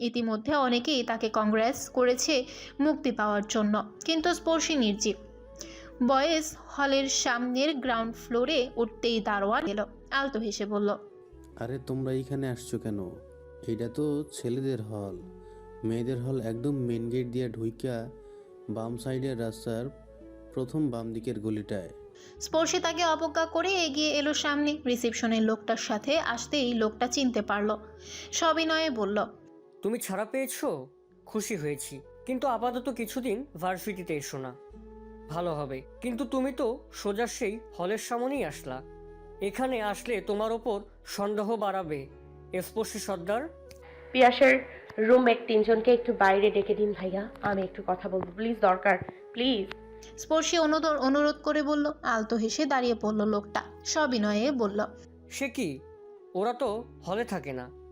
ইতিমধ্যে অনেকেই তাকে কংগ্রেস করেছে মুক্তি পাওয়ার জন্য কিন্তু স্পর্শী নির্জীব। বয়েজ হলের সামনের গ্রাউন্ড ফ্লোরে উঠতেই দারোয়ান এলো আলতো হেসে বলল আরে তোমরা এইখানে আসছো কেন? এটা তো ছেলেদের হল। মেয়েদের হল একদম মেন গেট দিয়ে ঢুইকা বাম সাইডের রাস্তার প্রথম বাম দিকের গলিটায়। স্পর্শী তাকে অবজ্ঞা করে এগিয়ে এলো সামনে। রিসেপশনের লোকটার সাথে আসতেই লোকটা চিনতে পারল। সবিনয়ে বলল তুমি ছাড়া পেয়েছ? খুশি হয়েছি। কিন্তু আপাতত কিছুদিন ভার্সিটিতে এসো না। ভালো হবে। কিন্তু তুমি তো সোজা সেই হলের সামনেই আসলা। এখানে আসলে তোমার ওপর সন্দেহ বাড়াবে। স্পর্শী সর্দার। পিয়াসের রুমমেট তিনজনকে একটু বাইরে ডেকে দিন ভাইয়া। আমি একটু কথা বলব। প্লিজ দরকার। প্লিজ স্পর্শী অনুদ- অনুরোধ করে বলল আলতো হেসে দাঁড়িয়ে পড়ল লোকটা। সবিনয়ে বলল সে কি? ওরা তো হলে থাকে না।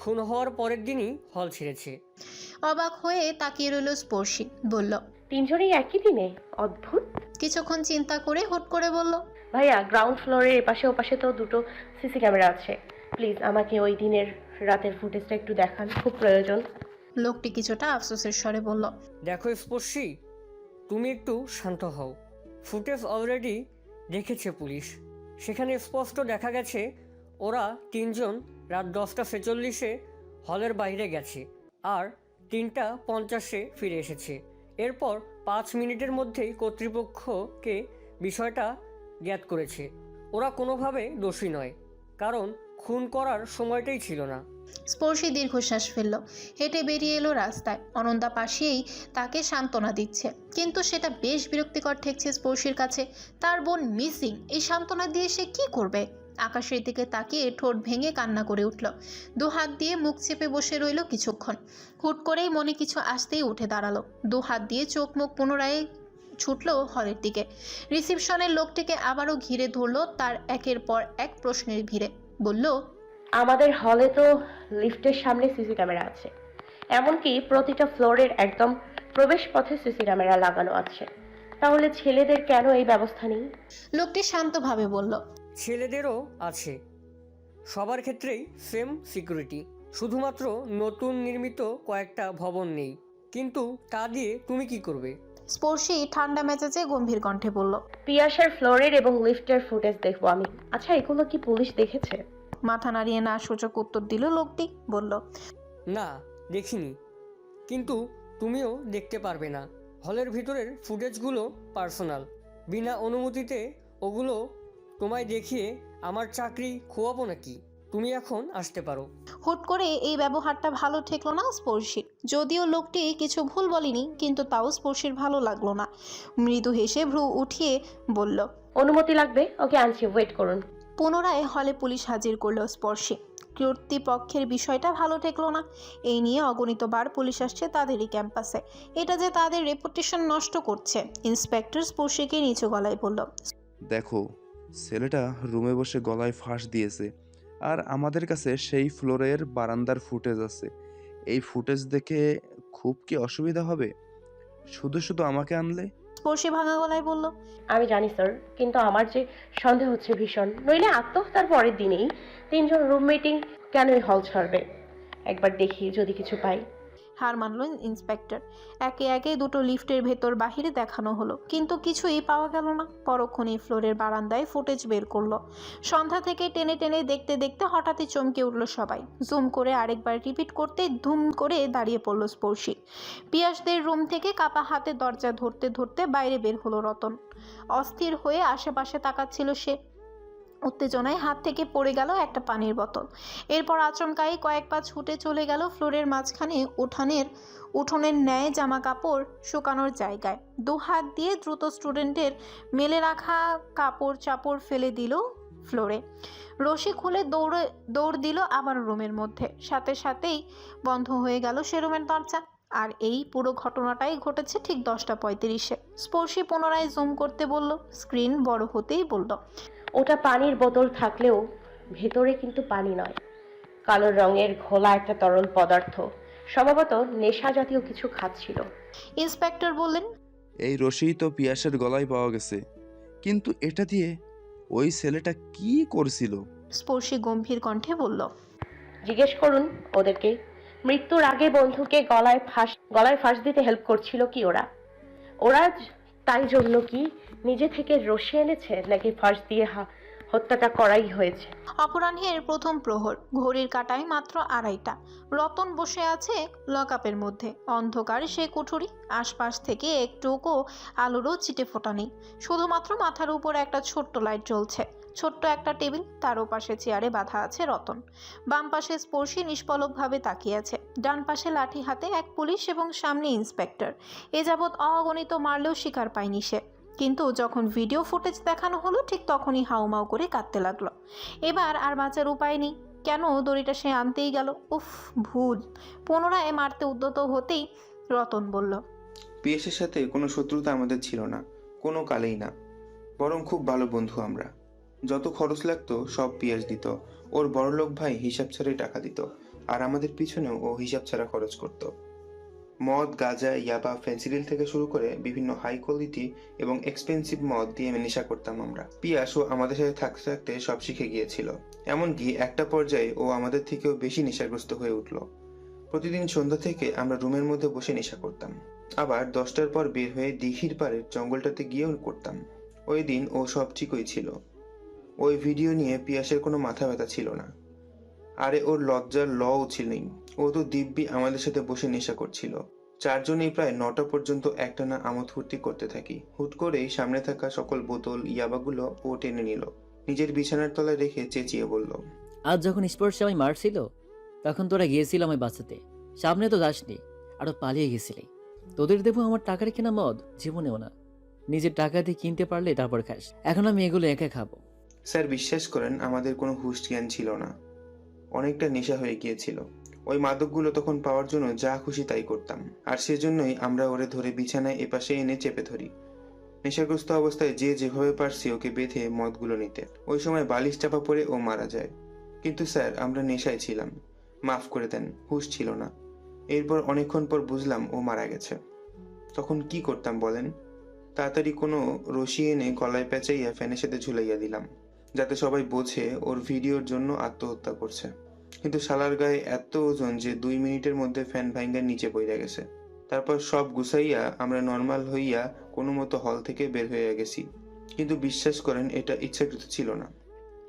খুন হওয়ার পরের দিনই হল ছেড়েছে। অবাক হয়ে তাকিয়ে রইল স্পর্শী বলল তিনজনেই একই দিনে? অদ্ভুত। কিছুক্ষণ চিন্তা করে হুট করে বলল ভাইয়া গ্রাউন্ড ফ্লোরের এপাশে ওপাশে তো দুটো সিসি ক্যামেরা আছে। প্লিজ আমাকে ওই দিনের রাতের ফুটেজটা একটু দেখান খুব প্রয়োজন। লোকটি কিছুটা আফসোসের স্বরে বলল দেখো স্পর্শী তুমি একটু শান্ত হও। ফুটেজ অলরেডি দেখেছে পুলিশ। সেখানে স্পষ্ট দেখা গেছে ওরা তিনজন রাত দশটা ছেচল্লিশে হলের বাইরে গেছে আর তিনটা পঞ্চাশে ফিরে এসেছে। এরপর পাঁচ মিনিটের মধ্যেই কর্তৃপক্ষকে বিষয়টা জ্ঞাত করেছে। ওরা কোনোভাবে দোষী নয়, কারণ খুন করার সময়টাই ছিল না। স্পর্শী দীর্ঘশ্বাস ফেলল। হেঁটে বেরিয়ে এলো রাস্তায়। অনন্দা পাশেই তাকে সান্ত্বনা দিচ্ছে। কিন্তু সেটা বেশ বিরক্তিকর ঠেকছে স্পর্শীর কাছে। তার বোন মিসিং এই সান্ত্বনা দিয়ে সে কি করবে? আকাশের দিকে তাকিয়ে ঠোঁট ভেঙে কান্না করে উঠল। দু হাত দিয়ে মুখ চেপে বসে রইল কিছুক্ষণ। হুট করেই মনে কিছু আসতেই উঠে দাঁড়াল। দু হাত দিয়ে চোখ মুখ পুনরায় ছুটল হলের দিকে। রিসিপশনের লোকটিকে আবারও ঘিরে ধরলো তার একের পর এক প্রশ্নের ভিড়ে। বলল আমাদের হলে তো লিফটের সামনে সিসি ক্যামেরা আছে। এমনকি প্রতিটা ফ্লোরের একদম প্রবেশ পথে সিসি ক্যামেরা লাগানো আছে। তাহলে ছেলেদের কেন এই ব্যবস্থা নেই? লোকটি শান্তভাবে বলল ছেলেদেরও আছে। সবার ক্ষেত্রেই সেম সিকিউরিটি। শুধুমাত্র নতুন নির্মিত কয়েকটা ভবন নেই। কিন্তু তা দিয়ে তুমি কি করবে? স্পর্শী ঠান্ডা মেজাজে গম্ভীর কণ্ঠে বলল পিয়াসের ফ্লোরের এবং লিফটের ফুটেজ দেখব আমি। আচ্ছা এগুলো কি পুলিশ দেখেছে? মাথা নাড়িয়ে না সূচক উত্তর দিল লোকটি বলল না দেখিনি। কিন্তু তুমিও দেখতে পারবে না। হলের ভিতরের ফুটেজগুলো পার্সোনাল। বিনা অনুমতিতে ওগুলো তোমায় দেখিয়ে আমার চাকরি খোয়াবো নাকি? তুমি এখন আসতে পারো। হুট করে এই ব্যবহারটা ভালো ঠেকলো না স্পর্শীর। যদিও লোকটি কিছু ভুল বলেনি কিন্তু তাও স্পর্শীর ভালো লাগল না। মৃদু হেসে ভ্রু উঠিয়ে বলল অনুমতি লাগবে? ওকে আনছি ওয়েট করুন। পুনরায় হলে পুলিশ হাজির করল স্পর্শী। কর্তৃপক্ষের বিষয়টা ভালো ঠেকলো না। এই নিয়ে অগণিতবার পুলিশ আসছে তাদেরই ক্যাম্পাসে। এটা যে তাদের রেপুটেশন নষ্ট করছে ইন্সপেক্টর স্পর্শীকে নিচু গলায় বলল। দেখো ছেলেটা রুমে বসে গলায় ফাঁস দিয়েছে আর আমাদের কাছে সেই ফ্লোরের বারান্দার ফুটেজ আছে। এই ফুটেজ দেখে খুব কি অসুবিধা হবে? শুধু শুধু আমাকে আনলে? স্পর্শী ভাঙা গলায় বলল আমি জানি স্যার কিন্তু আমার যে সন্দেহ হচ্ছে ভীষণ। নইলে আত্মহত্যার পরের দিনেই তিনজন রুমমেটিং কেনই হল ছাড়বে? একবার দেখি যদি কিছু পাই। হার মানল ইন্সপেক্টর। একে একে দুটো লিফটের ভেতর বাহিরে দেখানো হলো। কিন্তু কিছুই পাওয়া গেল না। পরক্ষণেই ফ্লোরের বারান্দায় ফুটেজ বের করল। সন্ধ্যা থেকে টেনে টেনে দেখতে দেখতে হঠাৎই চমকে উঠল সবাই। জুম করে আরেকবার রিপিট করতে ধুম করে দাঁড়িয়ে পড়ল স্পর্শী পিয়াসদের রুম থেকে কাপা হাতে দরজা ধরতে ধরতে বাইরে বের হলো রতন। অস্থির হয়ে আশেপাশে তাকাচ্ছিল সে। উত্তেজনায় হাত থেকে পড়ে গেল একটা পানির বোতল। এরপর আচমকাই কয়েক পা ছুটে চলে গেল ফ্লোরের মাঝখানে উঠানের, উঠোনের ন্যায় জামা কাপড় শুকানোর জায়গায়। দু হাত দিয়ে দ্রুত স্টুডেন্টের মেলে রাখা কাপড় চাপড় ফেলে দিল ফ্লোরে। রশি খুলে দৌড়ে, দৌড় দিল আবার রুমের মধ্যে। সাথে সাথেই বন্ধ হয়ে গেল সে রুমের দরজা। আর এই পুরো ঘটনাটাই ঘটেছে ঠিক দশটা পঁয়ত্রিশে। স্পর্শী পুনরায় জুম করতে বলল স্ক্রিন বড় হতেই বলল ওটা পানির বোতল থাকলেও ভেতরে কিন্তু পানি নয়। কালো রঙের ঘোলা একটা তরল পদার্থ সম্ভবত নেশা জাতীয় কিছু খাচ্ছিল। ইন্সপেক্টর বললেন এই রশি তো পিয়াসের গলায় পাওয়া গেছে। কিন্তু এটা দিয়ে ওই ছেলেটা কি করছিল? স্পর্শী গম্ভীর কণ্ঠে বলল জিজ্ঞেস করুন ওদেরকে মৃত্যুর আগে বন্ধুকে গলায় ফাঁস গলায় ফাঁস দিতে হেল্প করছিল কি ওরা? ওরা তাই জন্য কি নিজে থেকে রসে এনেছে নাকি ফাঁস দিয়ে হত্যাটা করাই হয়েছে? অপরাহ্নের প্রথম প্রহর, ঘড়ির কাটায় মাত্র আড়াইটা। রতন বসে আছে লকআপের মধ্যে। অন্ধকার সে কুঠুরি, আশপাশ থেকে একটুকু আলোরও চিটে ফোটা নেই। শুধুমাত্র মাথার উপর একটা ছোট্ট লাইট জ্বলছে। ছোট্ট একটা টেবিল, তার পাশে চেয়ারে বাঁধা আছে রতন। বাম পাশে স্পর্শী নিষ্পলকভাবে তাকিয়ে আছে। ডান পাশে লাঠি হাতে এক পুলিশ এবং সামনে ইন্সপেক্টর। এ যাবৎ অগণিত মারলেও শিকার পায়নি সে। কিন্তু যখন ভিডিও ফুটেজ দেখানো হলো, ঠিক তখনই হাউমাউ করে কাঁদতে লাগল। এবার আর বাঁচার উপায় নেই। কেন দড়িটা সে আনতেই গেল? উফ, ভুল। পুনরায় মারতে উদ্যত হতেই রতন বলল, পিএসের সাথে কোনো শত্রুতা আমাদের ছিল না, কোনো কালেই না। বরং খুব ভালো বন্ধু আমরা। যত খরচ লাগতো, সব পিএস দিত। ওর বড়লোক ভাই হিসাব ছাড়াই টাকা দিত। আর আমাদের পিছনেও ও হিসাব ছাড়া খরচ করত। মদ, গাঁজা, ইয়াবা, ফেন্সিডিল থেকে শুরু করে বিভিন্ন হাই কোয়ালিটি এবং এক্সপেন্সিভ মদ দিয়ে নেশা করতাম আমরা। পিয়াস ও আমাদের সাথে থাকতে থাকতে সব শিখে গিয়েছিল। এমনকি একটা পর্যায়ে ও আমাদের থেকেও বেশি নেশাগ্রস্ত হয়ে উঠল। প্রতিদিন সন্ধ্যা থেকে আমরা রুমের মধ্যে বসে নেশা করতাম। আবার দশটার পর বের হয়ে দিঘির পাড়ের জঙ্গলটাতে গিয়েও করতাম। ওই দিন ও সব ঠিকই ছিল। ওই ভিডিও নিয়ে পিয়াসের কোনো মাথা ব্যথা ছিল না। আরে ওর লজ্জার লও ছিলই ও তো দিব্যি আমাদের সাথে বসে নেশা করছিল। চারজনেই প্রায় নটা পর্যন্ত একটানা আমোদ ফুর্তি করতে থাকি। হুট করেই সামনে থাকা সকল বোতল ইয়াবাগুলো ও টেনে নিল। নিজের বিছানার তলায় রেখে চেঁচিয়ে বলল আজ যখন স্পোর্টসে আমায় মারছিল তখন তোরা গিয়েছিল আমায় বাঁচাতে। সামনে তো যাসনি আরও পালিয়ে গেছিলি। তোদের দেবো আমার টাকার কেনা মদ? জীবনেও না। নিজের টাকা দিয়ে কিনতে পারলে তারপর খাস। এখন আমি এগুলো একা খাব। স্যার বিশ্বাস করেন আমাদের কোনো হুশ জ্ঞান ছিল না। অনেকটা নেশা হয়ে গিয়েছিল। ওই মাদকগুলো তখন পাওয়ার জন্য যা খুশি তাই করতাম। আর সেজন্যই আমরা ওরে ধরে বিছানায় এপাশে এনে চেপে ধরি। নেশাগ্রস্ত অবস্থায় যে যেভাবে পারছি ওকে বেঁধে মদগুলো নিতে। ওই সময় বালিশ চাপা পড়ে ও মারা যায়। কিন্তু স্যার, আমরা নেশায় ছিলাম। মাফ করে দেন, হুশ ছিল না। এরপর অনেকক্ষণ পর বুঝলাম ও মারা গেছে। তখন কি করতাম বলেন? তাড়াতাড়ি কোনো রশি এনে গলায় পেঁচাইয়া ফ্যানের সাথে ঝুলাইয়া দিলাম। যাতে সবাই বোঝে ওর ভিডিওর জন্য আত্মহত্যা করছে। কিন্তু শালার গায়ে এত ওজন যে দুই মিনিটের মধ্যে ফ্যান ভাঙ্গার নিচে পড়ে গেছে। তারপর সব গুছাইয়া আমরা নর্মাল হইয়া কোনো মতো হল থেকে বের হয়ে গেছি। কিন্তু বিশ্বাস করেন এটা ইচ্ছাকৃত ছিল না।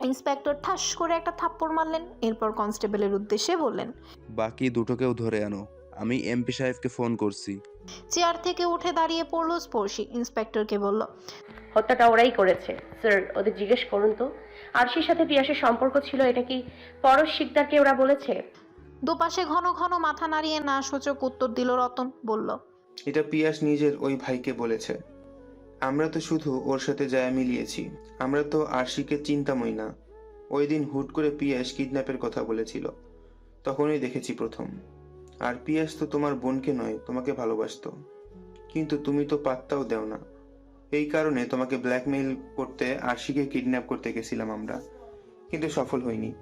ইন্সপেক্টর ঠাস করে একটা থাপ্পড় মারলেন এরপর কনস্টেবলের উদ্দেশ্যে বললেন বাকি দুটোকেও ধরে আনো। আমি এমপি সাহেবকে ফোন করছি। চেয়ার থেকে উঠে দাঁড়িয়ে পড়ল স্পর্শী। ইন্সপেক্টরকে বলল হত্যাটা ওরাই করেছে। স্যার ওদের জিজ্ঞেস করুন তো। আরশির সাথে পিয়াসের সম্পর্ক ছিল এটা কি পরশ শিকদারকে ওরা বলেছে? দুপাশে ঘন ঘন মাথা নাড়িয়ে না সূচক উত্তর দিল রতন বলল এটা পিয়াস নিজের ওই ভাইকে বলেছে। আমরা তো শুধু ওর সাথে যায় মিলিয়েছি। আমরা তো আরশিকে চিন্তাময় না। ওই দিন হুট করে পিয়াস কিডন্যাপের কথা বলেছিল। তখনই দেখেছি প্রথম। আর পিয়াস তো তোমার বোনকে নয় তোমাকে ভালোবাসতো। কিন্তু তুমি তো পাত্তাও দেও না। এই কারণে তোমাকে ব্ল্যাকমেইল করতে আশিকে কিডন্যাপ করতে গেছিলাম আমরা। কিন্তু সফল হইনি।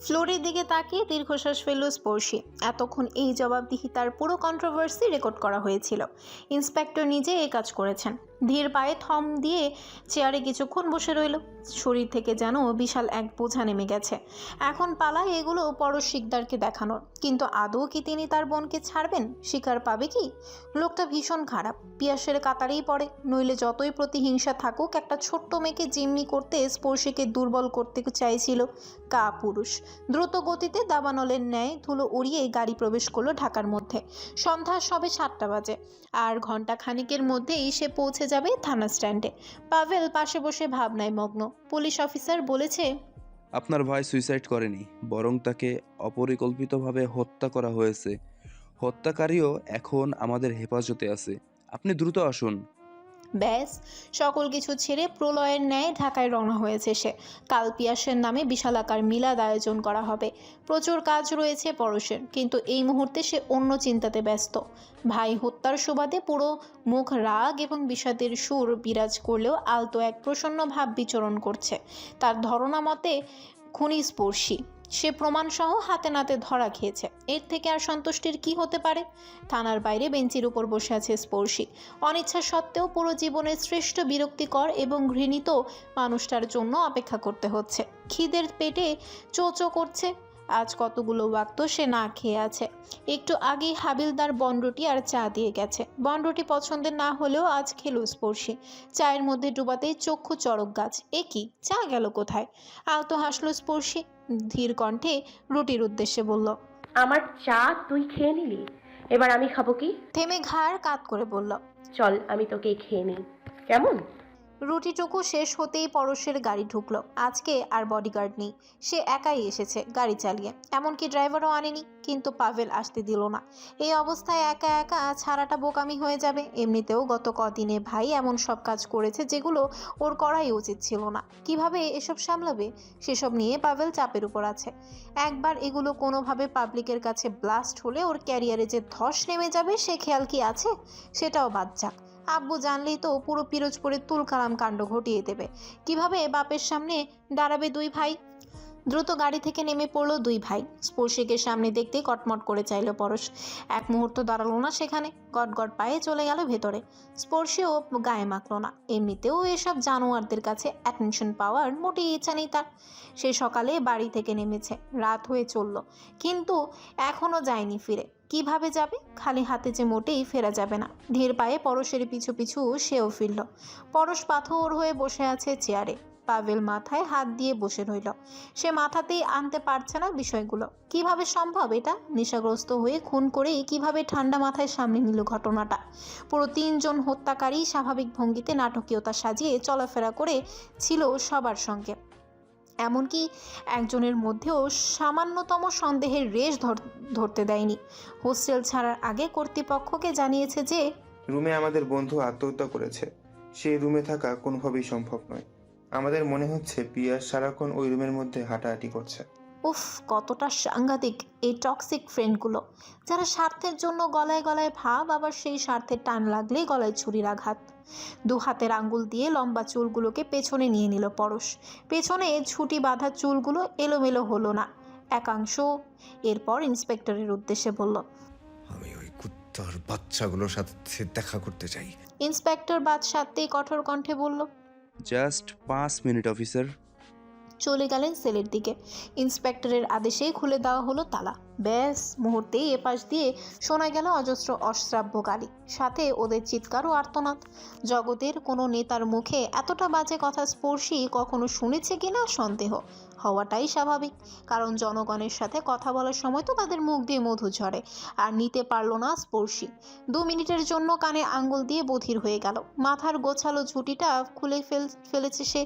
ফ্লোরের দিকে তাকিয়ে দীর্ঘশ্বাস ফেলল স্পর্শী। এতক্ষণ এই জবাবদিহি তার পুরো কন্ট্রোভার্সি রেকর্ড করা হয়েছিল। ইন্সপেক্টর নিজে এই কাজ করেছেন। ধীর পায়ে থম দিয়ে চেয়ারে কিছুক্ষণ বসে রইল। শরীর থেকে যেন বিশাল এক বোঝা নেমে গেছে। এখন পালায় এগুলো পরশ শিকদারকে দেখানোর। কিন্তু আদৌ কি তিনি তার বোনকে ছাড়বেন? শিকার পাবে কি? লোকটা ভীষণ খারাপ। পিয়াসের কাতারেই পড়ে। নইলে যতই প্রতিহিংসা থাকুক, একটা ছোট্ট মেয়েকে জিম্মি করতে স্পর্শীকে দুর্বল করতে চাইছিল কা পুরুষ। দ্রুত গতিতে দাবানলের ন্যায় ধুলো উড়িয়ে গাড়ি প্রবেশ করল ঢাকার মধ্যে। সন্ধ্যা সবে সাতটা বাজে। আর ঘণ্টা খানিকের মধ্যেই সে পৌঁছে যাবে থানা স্ট্যান্ডে। পাভেল পাশে বসে ভাবনায় মগ্ন। পুলিশ অফিসার বলেছে, আপনার ভাই সুইসাইড করেনি, বরং তাকে অপরিকল্পিতভাবে হত্যা করা হয়েছে। হত্যাকারীও এখন আমাদের হেফাজতে আছে। আপনি দ্রুত আসুন। ব্যাস, সকল কিছু ছেড়ে প্রলয়ের ন্যায় ঢাকায় রওনা হয়েছে সে। কাল পিয়াসের নামে বিশালাকার মিলাদ আয়োজন করা হবে। প্রচুর কাজ রয়েছে পরশের, কিন্তু এই মুহূর্তে সে অন্য চিন্তাতে ব্যস্ত। ভাই হত্যার সুবাদে পুরো মুখ রাগ এবং বিষাদের সুর বিরাজ করলেও আলতো এক প্রসন্ন ভাব বিচরণ করছে। তার ধারণা মতে খুনি স্পর্শী সে প্রমাণসহ হাতে নাতে ধরা খেয়েছে। এর থেকে আর সন্তুষ্টির কি হতে পারে? থানার বাইরে বেঞ্চির উপর বসে আছে স্পর্শী। অনিচ্ছা সত্ত্বেও পুরো জীবনের শ্রেষ্ঠ বিরক্তিকর এবং ঘৃণিত মানুষটার জন্য অপেক্ষা করতে হচ্ছে। খিদের পেটে চোচো করছে। আজ কতগুলো ওয়াক্ত সে না খেয়ে আছে। একটু আগেই হাবিলদার বনরুটি আর চা দিয়ে গেছে। বনরুটি পছন্দের না হলেও আজ খেলো স্পর্শী। চায়ের মধ্যে ডুবাতেই চক্ষু চড়ক গাছ। এ কি? চা গেল কোথায়? আলতো হাসলো স্পর্শী। ধীর কণ্ঠে রুটির উদ্দেশ্যে বলল আমার চা তুই খেয়ে নিলি? এবার আমি খাব কি? থেমে ঘাড় কাত করে বলল চল আমি তোকে খেয়ে নিই। কেমন? রুটিটুকু শেষ হতেই পরশের গাড়ি ঢুকলো। আজকে আর বডিগার্ড নেই। সে একাই এসেছে গাড়ি চালিয়ে। এমনকি ড্রাইভারও আনেনি, কিন্তু পাভেল আসতে দিল না। এই অবস্থায় একা একা ছাড়াটা বোকামি হয়ে যাবে। এমনিতেও গত কদিনে ভাই এমন সব কাজ করেছে যেগুলো ওর করাই উচিত ছিল না। কীভাবে এসব সামলাবে? সেসব নিয়ে পাভেল চাপের উপর আছে। একবার এগুলো কোনোভাবে পাবলিকের কাছে ব্লাস্ট হলে ওর ক্যারিয়ারে যে ধস নেমে যাবে, সে খেয়াল কি আছে? সেটাও বাদ যাক। আব্বু জানলেই তো পুরো পিরোজপুরে তুলকালাম কাণ্ড ঘটিয়ে দেবে। কীভাবে বাপের সামনে দাঁড়াবে দুই ভাই? দ্রুত গাড়ি থেকে নেমে পড়ল দুই ভাই। স্পর্শীকে সামনে দেখতে কটমট করে চাইলো পরশ। এক মুহূর্ত দাঁড়াল না সেখানে গট গট পায়ে চলে গেল ভেতরে। স্পর্শীও গায়ে মাখল না। এমনিতেও এসব জানোয়ারদের কাছে অ্যাটেনশন পাওয়ার মোটেই ইচ্ছা নেই তার। সে সকালে বাড়ি থেকে নেমেছে, রাত হয়ে চলল। কিন্তু এখনও যায়নি ফিরে। কীভাবে যাবে? খালি হাতে যে মোটেই ফেরা যাবে না। ধীর পায়ে পরশের পিছু পিছু সেও ফিরল। পরশ পাথর হয়ে বসে আছে চেয়ারে। পাভেল মাথায় হাত দিয়ে বসে রইল। সে মাথাতেই আনতে পারছে না বিষয়গুলো। কীভাবে সম্ভব এটা? নেশাগ্রস্ত হয়ে খুন করেই কীভাবে ঠান্ডা মাথায় সামনে নিল ঘটনাটা? পুরো তিনজন হত্যাকারী স্বাভাবিক ভঙ্গিতে নাটকীয়তা সাজিয়ে চলাফেরা করে ছিল সবার সঙ্গে। এমনকি একজনের মধ্যেও সামান্যতম সন্দেহের রেশ ধর- ধরতে দেয়নি। হোস্টেল ছাড়ার আগে কর্তৃপক্ষকে জানিয়েছে যে, রুমে আমাদের বন্ধু আত্মহত্যা করেছে। সেই রুমে থাকা কোনোভাবেই সম্ভব নয়। আমাদের মনে হচ্ছে পিয়া সারাক্ষণ ওই রুমের মধ্যে হাঁটাহাঁটি করছে। উফ কতটা সাংঘাতিক এই টক্সিক ফ্রেন্ডগুলো যারা স্বার্থের জন্য গলায় গলায় ভাব আবার সেই স্বার্থের টান লাগলেই গলায় ছুরির আঘাত। দু হাতের আঙ্গুল দিয়ে লম্বা চুলগুলোকে পেছনে নিয়ে নিল পরশ। পেছনে ছুটি বাঁধা চুলগুলো এলোমেলো হলো না। একাংশ এরপর ইন্সপেক্টরের উদ্দেশ্যে বলল আমি ওই কুত্তার বাচ্চাগুলোর সাথে দেখা করতে চাই। ইন্সপেক্টর বাদ সারতেই কঠোর কণ্ঠে বলল জাস্ট পাঁচ মিনিট অফিসার চলে গেলেন সেলের দিকে। ইন্সপেক্টরের আদেশে খুলে দেওয়া হলো তালা। ব্যাস, মুহূর্তেই এপাশ দিয়ে শোনা গেল অজস্র অশ্রাব্য গালি সাথে ওদের চিৎকার ও আর্তনাদ। জগতের কোনো নেতার মুখে এতটা বাজে কথা স্পর্শী কখনো শুনেছে কিনা সন্দেহ। হওয়াটাই স্বাভাবিক। কারণ জনগণের সাথে কথা বলার সময় তো তাদের মুখ দিয়ে মধু ঝরে, আর নিতে পারল না স্পর্শী। দু মিনিটের জন্য কানে আঙ্গুল দিয়ে বধির হয়ে গেল। মাথার গোছালো ঝুঁটিটা খুলে ফেল, ফেলেছে সে।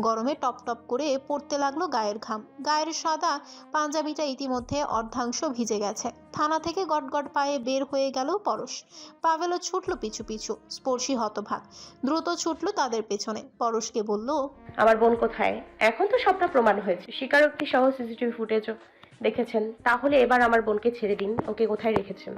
গরমে টপ টপ করে পড়তে লাগল গায়ের ঘাম। গায়ের সাদা পাঞ্জাবিটা ইতিমধ্যে অর্ধাংশ ভিজে গেছে। থানা থেকে গটগট পায়ে বের হয়ে গেল পরশ। পাভেলও ছুটলো পিছু পিছু। স্পর্শী হতভাগ। দ্রুত ছুটলো তাদের পেছনে। পরশকে বলল, আমার বোন কোথায়? এখন তো সবটা প্রমাণ হয়েছে। স্বীকারোক্তি সহ সিসিটিভি ফুটেজও দেখেছেন। তাহলে এবার আমার বোনকে ছেড়ে দিন। ওকে কোথায় রেখেছেন?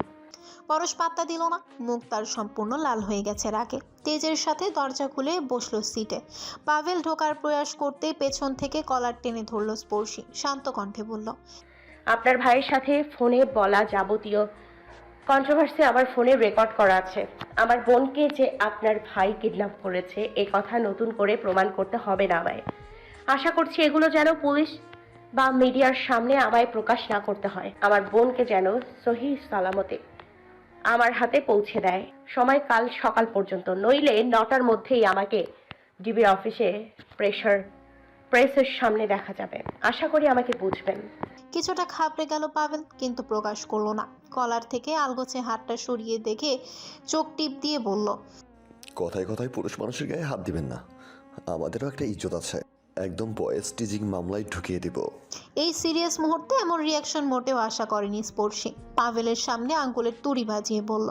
পরশ পাত্তা দিল না। মুখ তার সম্পূর্ণ লাল হয়ে গেছে রাগে। তেজের সাথে দরজা খুলে বসল সিটে। পাভেল ঢোকার প্রয়াস করতে পেছন থেকে কলার টেনে ধরলো স্পর্শী। শান্ত কণ্ঠে বলল আপনার ভাইয়ের সাথে ফোনে বলা যাবতীয় কন্ট্রোভার্সি আমার ফোনে রেকর্ড করা আছে। আমার বোনকে যে আপনার ভাই কিডন্যাপ করেছে এ কথা নতুন করে প্রমাণ করতে হবে না আমায়। আশা করছি এগুলো যেন পুলিশ বা মিডিয়ার সামনে আমায় প্রকাশ না করতে হয়। আমার বোনকে যেন সহি সালামতে আমার হাতে পৌঁছে দেয়। সময় কাল সকাল পর্যন্ত। নইলে নটার মধ্যেই আমাকে ডিবি অফিসে প্রেশার প্রেসের সামনে দেখা যাবে। আশা করি আমাকে বুঝবেন। কিছুটা খাবড়ে গেল পাভেল কিন্তু প্রকাশ করল না। কলার থেকে আলগোছে হাতটা সরিয়ে দেখে চোখ টিপ দিয়ে বলল কথায় কথায় পুরুষ মানুষের গায়ে হাত দিবেন না। আমাদেরও একটা ইজ্জত আছে। একদম বয়েস টিজিং মামলায় ঢুকিয়ে দিব। এই সিরিয়াস মুহূর্তে এমন রিয়াকশন মোটেও আশা করেনি স্পর্শী পাভেলের সামনে আঙ্গুলের তুড়ি বাজিয়ে বলল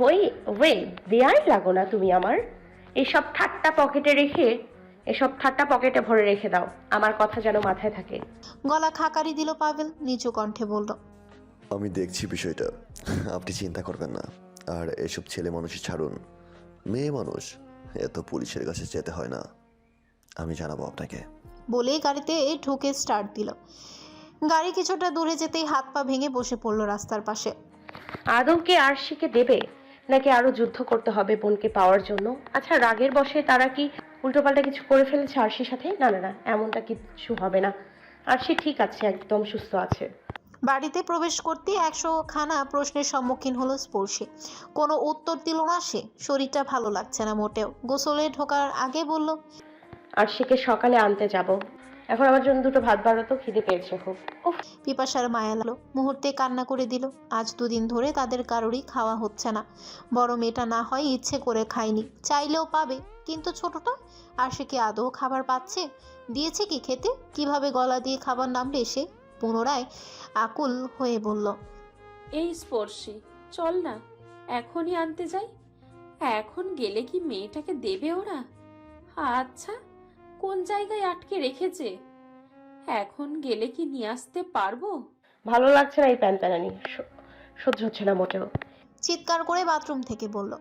ওই ওয়ে দেয়াই লাগো না তুমি আমার। এসব ঠাট্টা পকেটে রেখে এসব ঠাট্টা পকেটে ভরে রেখে দাও। আমার কথা যেন মাথায় থাকে। গলা খাকারি দিল পাভেল নিচু কণ্ঠে বলল আমি দেখছি বিষয়টা। আপনি চিন্তা করবেন না। আর এসব ছেলে মানুষই ছাড়ুন। মেয়ে মানুষ এত পুলিশের কাছে যেতে হয় না। আমি জানাব আপনাকে। বলেই গাড়িতে ঢুকে স্টার্ট দিল। গাড়ি কিছুটা দূরে যেতেই হাত পা ভেঙে বসে পড়ল রাস্তার পাশে। আদমকে আরশিকে দেবে? নাকি আরও যুদ্ধ করতে হবে বোনকে পাওয়ার জন্য? আচ্ছা রাগের বশে তারা কি উল্টোপাল্টা কিছু করে ফেলেছে আরশির সাথে? না না না এমনটা কিছু হবে না। আরশি ঠিক আছে একদম সুস্থ আছে। বাড়িতে প্রবেশ করতে একশো খানা প্রশ্নের সম্মুখীন হলো স্পর্শী। কোনো উত্তর দিল না সে। শরীরটা ভালো লাগছে না মোটেও। গোসলে ঢোকার আগে বলল আর সেকে সকালে আনতে যাব। এখন আমার জন্য দুটো ভাত বাড়াতো খিদে পেয়েছে খুব। উফ পিপাসার মায়া লাগল। মুহূর্তে কান্না করে দিল। আজ দুদিন ধরে তাদের কারোরই খাওয়া হচ্ছে না। বড় মেয়েটা না হয় ইচ্ছে করে খায়নি। চাইলেও পাবে কিন্তু ছোটটা? আর সে কি আদৌ খাবার পাচ্ছে? দিয়েছে কি খেতে? কীভাবে গলা দিয়ে খাবার নামলে সে? পুনরায় আকুল হয়ে বলল এই স্পর্শী চল না। এখনই আনতে যাই। এখন গেলে কি মেয়েটাকে দেবে ওরা? আচ্ছা কোন জায়গায় আটকে রেখেছে? এখন গেলে কি নিয়ে আসতে পারব? ভালো লাগছে না এই প্যান প্যানানি। সহ্য হচ্ছে না মোটেও। চিৎকার করে বাথরুম থেকে বলল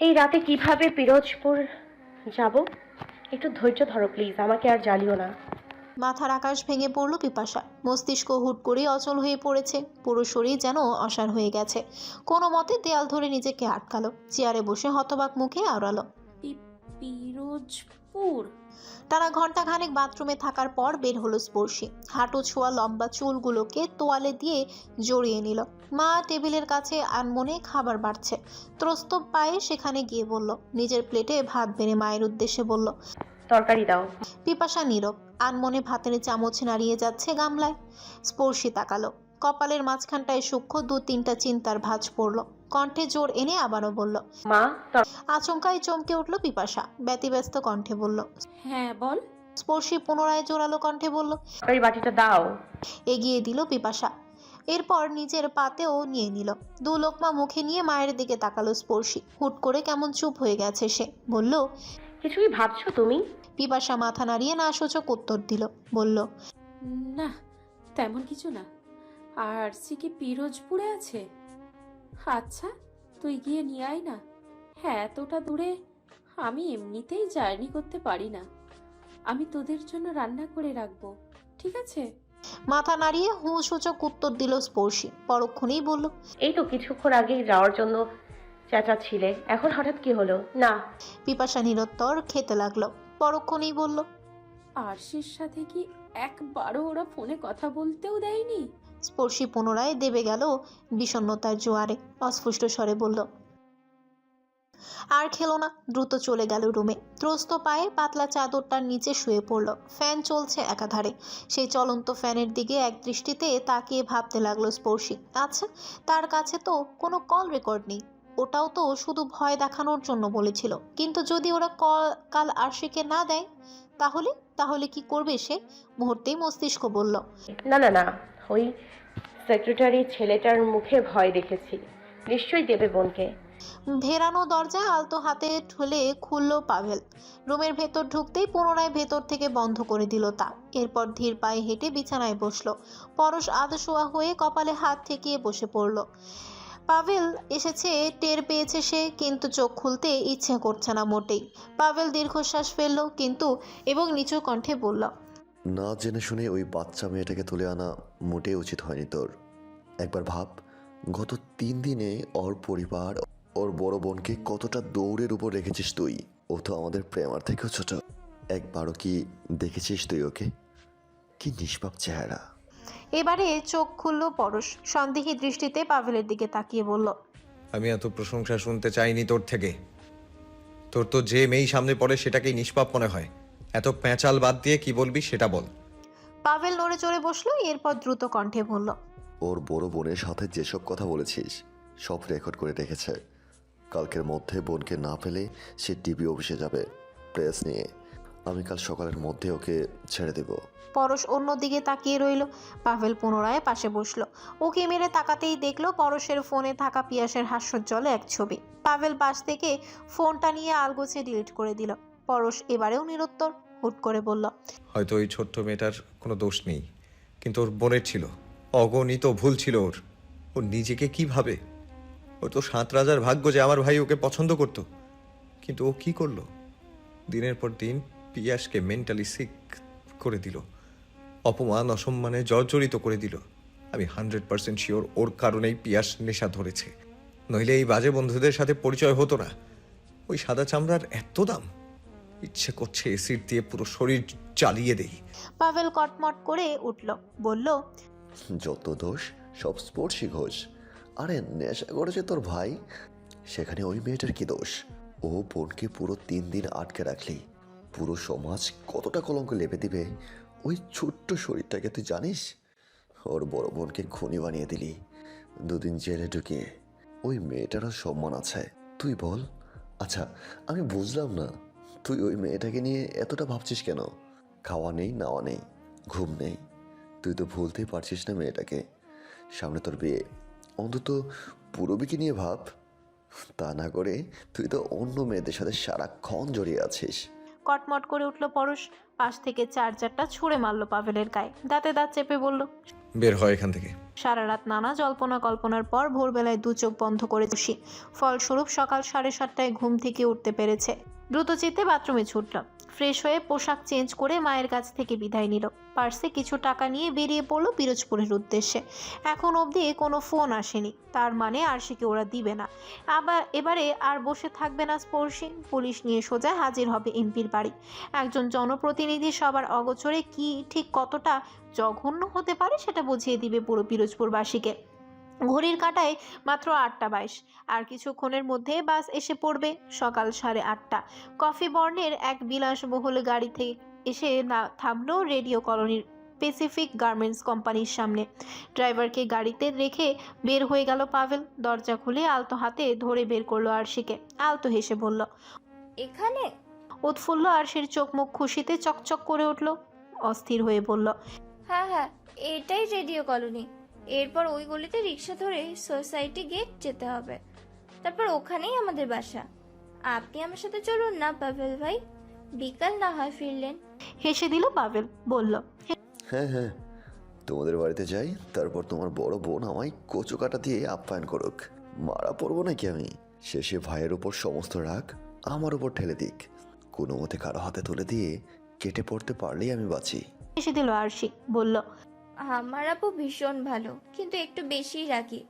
এই রাতে কীভাবে পিরোজপুর যাব? একটু ধৈর্য ধরো প্লিজ আমাকে আর জ্বালিও না। মাথার আকাশ ভেঙে পড়ল পিপাসা। মস্তিষ্ক হুট করে অচল হয়ে পড়েছে। পুরো শরীর যেন অসার হয়ে গেছে। কোনো মতে দেয়াল ধরে নিজেকে আটকালো। চেয়ারে বসে হতবাক মুখে আওড়ালো। পিরোজপুর? টানা ঘণ্টা খানেক বাথরুমে থাকার পর বের হলো স্পর্শী। হাঁটু ছোঁয়া লম্বা চুলগুলোকে তোয়ালে দিয়ে জড়িয়ে নিল। মা টেবিলের কাছে আনমনে খাবার বাড়ছে। ত্রস্ত পায়ে সেখানে গিয়ে বলল নিজের প্লেটে ভাত বেড়ে মায়ের উদ্দেশ্যে বলল তরকারি দাও। পিপাসা নীরব আনমনে ভাতের চামচ নাড়িয়ে যাচ্ছে গামলায়। স্পর্শী তাকালো। কপালের মাঝখানটায় সূক্ষ্ম দু তিনটা চিন্তার ভাঁজ পড়ল। কণ্ঠে জোর এনে আবারও বলল মা আচমকায় চমকে উঠল পিপাসা। ব্যতিব্যস্ত কণ্ঠে বলল হ্যাঁ বল। স্পর্শী পুনরায় জোরালো কণ্ঠে বলল তরকারি বাটিটা দাও। এগিয়ে দিল পিপাসা। এরপর নিজের পাতেও নিয়ে নিল। দু লোকমা মুখে নিয়ে মায়ের দিকে তাকালো স্পর্শী। হুট করে কেমন চুপ হয়ে গেছে সে। বলল কিছু কি ভাবছ তুমি? পিপাসা মাথা নাড়িয়ে না সূচক উত্তর দিল। বলল না তেমন কিছু না। আর সে কি পিরোজপুরে আছে? আচ্ছা তুই গিয়ে নিয়ে আয় না। হ্যাঁ এতটা দূরে আমি এমনিতেই জার্নি করতে পারি না। আমি তোদের জন্য রান্না করে রাখব ঠিক আছে? মাথা নাড়িয়ে হু সূচক উত্তর দিল স্পর্শী। পরক্ষণেই বলল এই তো কিছুক্ষণ আগে যাওয়ার জন্য চেঁচাচ্ছিলে এখন হঠাৎ কি হলো? না। পিপাসা নিরত্তর খেতে লাগল। পরক্ষণেই বলল আরশির সাথে কি একবারও ওরা ফোনে কথা বলতেও দেয়নি? স্পর্শী পুনরায় দেবে গেল বিষণ্ণতার জোয়ারে। অস্ফুষ্ট স্বরে বলল, আর খেলো না। দ্রুত চলে গেল রুমে। ত্রস্ত পায়ে পাতলা চাদরটার নিচে শুয়ে পড়ল। ফ্যান চলছে একাধারে। সেই চলন্ত ফ্যানের দিকে এক দৃষ্টিতে তাকিয়ে ভাবতে লাগল স্পর্শী। আচ্ছা তার কাছে তো কোনো কল রেকর্ড নেই। ওটাও তো শুধু ভয় দেখানোর জন্য বলেছিল। কিন্তু যদি ওরা কল, কাল আরশিকে না দেয়, তাহলে? তাহলে কি করবে সে? মুহূর্তেই মস্তিষ্ক বলল, না না না। ওই সেক্রেটারি ছেলেটার মুখে ভয় দেখেছি। নিশ্চয়ই দেবে বোনকে। ভেরানো দরজা আলতো হাতে ঠুলে খুলল পাভেল। রুমের ভেতর ঢুকতেই পুনরায় ভেতর থেকে বন্ধ করে দিল তা। এরপর ধীর পায়ে হেঁটে বিছানায় বসল। পরশ আদশোয়া হয়ে কপালে হাত ঠেকিয়ে বসে পড়ল। পাভেল এসেছে, টের পেয়েছে সে, কিন্তু চোখ খুলতে ইচ্ছে করছে না মোটেই। পাভেল দীর্ঘশ্বাস ফেলল, কিন্তু এবং নিচু কণ্ঠে বলল না জেনে শুনে ওই বাচ্চা মেয়েটাকে তুলে আনা মোটেই উচিত হয়নি তোর। একবার ভাব গত তিন দিনে ওর পরিবার ওর বড় বোনকে কতটা দৌড়ের উপর রেখেছিস তুই? ও তো আমাদের প্রেমার থেকেও ছোট। একবারও কি দেখেছিস তুই ওকে? কি নিষ্পাপ চেহারা। এবারে চোখ খুলল পরশ সন্দেহী দৃষ্টিতে পাভেলের দিকে তাকিয়ে বলল আমি এত প্রশংসা শুনতে চাইনি তোর থেকে। তোর তো যে মেয়ে সামনে পড়ে সেটাকেই নিষ্পাপ মনে হয়। এত প্যাঁচাল বাদ দিয়ে কি বলবি সেটা বল। পাভেল নড়ে চড়ে বসল এরপর দ্রুত কণ্ঠে বলল ওর বড় বোনের সাথে যেসব কথা বলেছিস সব রেকর্ড করে রেখেছে। কালকের মধ্যে বোনকে না পেলে সে টিভি অফিসে যাবে প্রেস নিয়ে। আমি কাল সকালের মধ্যে ওকে ছেড়ে দেব। পরশ অন্যদিকে তাকিয়ে রইল। পাভেল পুনরায় পাশে বসল। ওকে মেরে তাকাতেই দেখল পরশের ফোনে থাকা পিয়াসের হাস্যোজ্জ্বল এক ছবি। পাভেল পাশ থেকে ফোনটা নিয়ে আলগোছে ডিলিট করে দিল। পরশ এবারেও নিরুত্তর। হুট করে বলল, হয়তো ওই ছোট্ট মেয়েটার কোনো দোষ নেই, কিন্তু ওর বোনের ছিল। অগণিত ভুল ছিল ওর। ও নিজেকে কি ভাবে ওর তো সাত রাজার ভাগ্য যে আমার ভাই ওকে পছন্দ করত। কিন্তু ও কি করল? দিনের পর দিন পিয়াসকে মেন্টালি সিক করে দিল। অপমান, অসম্মানে জর্জরিত করে দিল। আমি হান্ড্রেড পার্সেন্ট শিওর ওর কারণেই পিয়াস নেশা ধরেছে। নইলে এই বাজে বন্ধুদের সাথে পরিচয় হতো না। ওই সাদা চামড়ার এত দাম? ইচ্ছে করছে এসিড দিয়ে পুরো শরীর চালিয়ে দেই। পাভেল কটমট করে উঠল বলল যত দোষ সব স্পোর্টসই ঘোষ। আরে নেশা করেছে তোর ভাই? সেখানে ওই মেয়েটার কি দোষ? ও বোনকে পুরো তিন দিন আটকে রাখলি। পুরো সমাজ কতটা কলঙ্ক লেপে দিবে? ওই ছোট্ট শরীরটাকে তুই জানিস? ওর বড় বোনকে খুনি বানিয়ে দিলি। দুদিন জেলে ঢুকিয়ে। ওই মেয়েটারও সম্মান আছে। তুই বল। আচ্ছা আমি বুঝলাম না। তুই ওই মেয়েটাকে নিয়ে এতটা ভাবছিস কেন? খাওয়া নেই নাওয়া নেই ঘুম নেই। তুই তো ভুলতেই পারছিস না মেয়েটাকে। সামনে তোর বিয়ে। অন্তত পুরবিকে নিয়ে ভাব। তা না করে তুই তো অন্য মেয়েদের সাথে সারাক্ষণ জড়িয়ে আছিস। কটমট করে উঠল পরশ। পাশ থেকে চার্জারটা ছুঁড়ে মারল পাভেলের গায়ে। দাঁতে দাঁত চেপে বলল বের হয় এখান থেকে। সারা রাত নানা জল্পনা কল্পনার পর ভোরবেলায় দু চোখ বন্ধ করে বসি। ফলস্বরূপ সকাল সাড়ে সাতটায় ঘুম থেকে উঠতে পেরেছে। দ্রুত চিত্তে বাথরুমে ছুটল ফ্রেশ হয়ে পোশাক চেঞ্জ করে মায়ের কাছ থেকে বিদায় নিল। পার্সে কিছু টাকা নিয়ে বেরিয়ে পড়ল পিরোজপুরের উদ্দেশ্যে। এখন অবধি কোনো ফোন আসেনি। তার মানে আর আরশিকে ওরা দিবে না। আবার এবারে আর বসে থাকবে না স্পর্শী। পুলিশ নিয়ে সোজা হাজির হবে এমপির বাড়ি। একজন জনপ্রতিনিধি সবার অগোচরে কি ঠিক কতটা জঘন্য হতে পারে সেটা বুঝিয়ে দিবে পুরো পিরোজপুরবাসীকে। ঘড়ির কাঁটায় মাত্র আটটা বাইশ। আর কিছুক্ষণের মধ্যে বাস এসে পড়বে সকাল সাড়ে আটটা। কফি বর্ণের এক বিলাসবহুল গাড়ি থেকে এসে না থামলো রেডিও কলোনির প্যাসিফিক গার্মেন্টস কোম্পানির সামনে। ড্রাইভারকে গাড়িতে রেখে বের হয়ে গেল পাভেল। দরজা খুলে আলতো হাতে ধরে বের করল আরশিকে। আলতো হেসে বলল এখানে? উৎফুল্ল আরশির চোখ মুখ খুশিতে চকচক করে উঠল। অস্থির হয়ে বলল হ্যাঁ হ্যাঁ এটাই রেডিও কলোনি। এরপর ওই গলিতে রিক্সা ধরে সোসাইটি গেট যেতে হবে। তারপর ওখানেই আমাদের বাসা। আপনি আমার সাথে চলুন না পাভেল ভাই। বিকাল না হয় ফিরলেন। হেসে দিল পাভেল বলল হ্যাঁ হ্যাঁ তোমাদের বাড়িতে যাই তারপর তোমার বড় বোন আমায় কচু কাটা দিয়ে আপ্যায়ন করুক। মারা পড়ব নাকি আমি? শেষে ভাইয়ের ওপর সমস্ত রাগ আমার ওপর ঠেলে দিক। কোনো মতে কারও হাতে তুলে দিয়ে কেটে পড়তে পারলেই আমি বাঁচি। হেসে দিল আরশি বলল আমার আপু ভীষণ ভালো, কিন্তু একটু বেশিই রাখি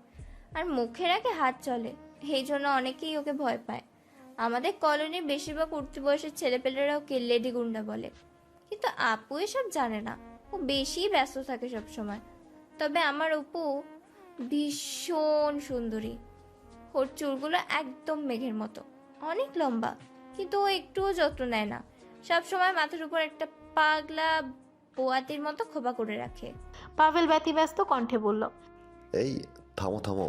আর মুখে আগে হাত চলে এই জন্য অনেকেই ওকে ভয় পায়। আমাদের কলোনির বেশিরভাগ উঠতি বয়সের ছেলেপেলেরা ওকে লেডি গুন্ডা বলে। কিন্তু আপু এসব জানে না, ও বেশি ব্যস্ত থাকে সব সময় তবে আমার অপু ভীষণ সুন্দরী। ওর চুলগুলো একদম মেঘের মতো, অনেক লম্বা, কিন্তু ও একটুও যত্ন নেয় না। সব সময় মাথার উপর একটা পাগলা পোয়াতির মতো খোপা করে রাখে। পাভেল ব্যতিব্যস্ত কণ্ঠে বলল এই থামো থামো।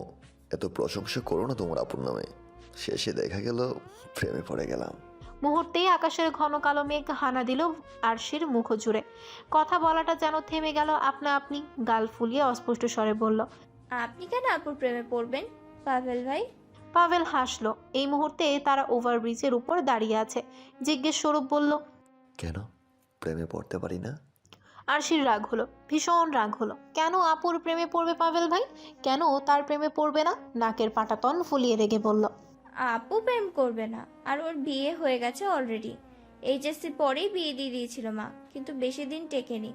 এত প্রশংসা করো না তোমার আপুর নামে। শেষে দেখা গেল প্রেমে পড়ে গেলাম। মুহূর্তেই আকাশের ঘন কালো মেঘ হানা দিল আরশির মুখ জুড়ে। কথা বলাটা যেন থেমে গেল আপনা আপনি গাল ফুলিয়ে অস্পষ্ট স্বরে বলল আপনি কেন আপুর প্রেমে পড়বেন পাভেল ভাই? পাভেল হাসলো। এই মুহূর্তে তারা ওভারব্রিজের উপর দাঁড়িয়ে আছে। জিজ্ঞেস স্বরূপ বলল কেন? প্রেমে পড়তে পারি না? আরশির রাগ হলো, ভীষণ রাগ হলো। কেন আপুর প্রেমে পড়বে পাভেল ভাই? কেন তার প্রেমে পড়বে না? নাকের পাটাতন ফুলিয়ে রেগে বলল, আপু প্রেম করবে না, আর ওর বিয়ে হয়ে গেছে অলরেডি এইচএসসি পরেই বিয়ে দিয়ে দিয়েছিল মা, কিন্তু বেশি দিন টেকেনি।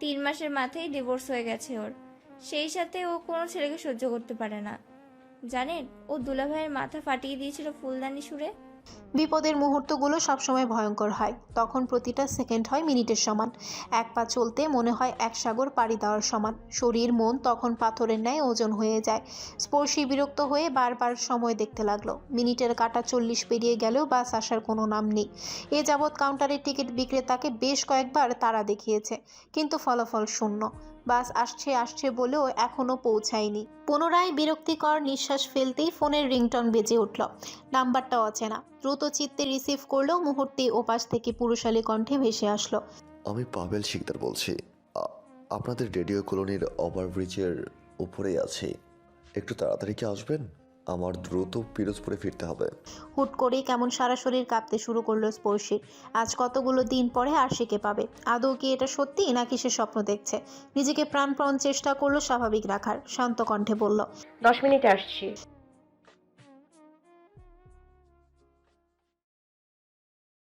তিন মাসের মাথায় ডিভোর্স হয়ে গেছে ওর। সেই সাথে ও কোনো ছেলেকে সহ্য করতে পারে না। জানেন, ও দুলাভাইয়ের মাথা ফাটিয়ে দিয়েছিল ফুলদানি সুরে। বিপদের মুহূর্তগুলো সবসময় ভয়ঙ্কর হয়। তখন প্রতিটা সেকেন্ড হয় মিনিটের সমান। এক পা চলতে মনে হয় এক সাগর পাড়ি দেওয়ার সমান। শরীর, মন তখন পাথরের ন্যায় ওজন হয়ে যায়। স্পর্শী বিরক্ত হয়ে বারবার সময় দেখতে লাগল। মিনিটের কাটা চল্লিশ পেরিয়ে গেলেও বাস আসার কোনো নাম নেই। এ যাবৎ কাউন্টারের টিকিট বিক্রেতাকে বেশ কয়েকবার তারা দেখিয়েছে, কিন্তু ফলাফল শূন্য। বাস আসছে আসছে বলেও এখনও পৌঁছায়নি। পুনরায় বিরক্তিকর নিঃশ্বাস ফেলতেই ফোনের রিংটন বেজে উঠল। নাম্বারটা অচেনা। দ্রুত চিত্তে রিসিভ করলেও মুহূর্তে ওপাশ থেকে পুরুষালী কণ্ঠে ভেসে আসলো। আমি পাবেল শিকদার বলছি। আপনাদের রেডিও কলোনির ওভারব্রিজের উপরেই আছি। একটু তাড়াতাড়ি কি আসবেন? আমার দ্রুত পিরোজপুরে ফিরতে হবে। হুট করেই কেমন সারা শরীর কাঁপতে শুরু করল স্পর্শী। আজ কতগুলো দিন পরে আর শিখে পাবে? আদৌ কি এটা সত্যি নাকি সে স্বপ্ন দেখছে? নিজেকে প্রাণপণ চেষ্টা করল স্বাভাবিক রাখার শান্ত কণ্ঠে বলল দশ মিনিটে আসছি।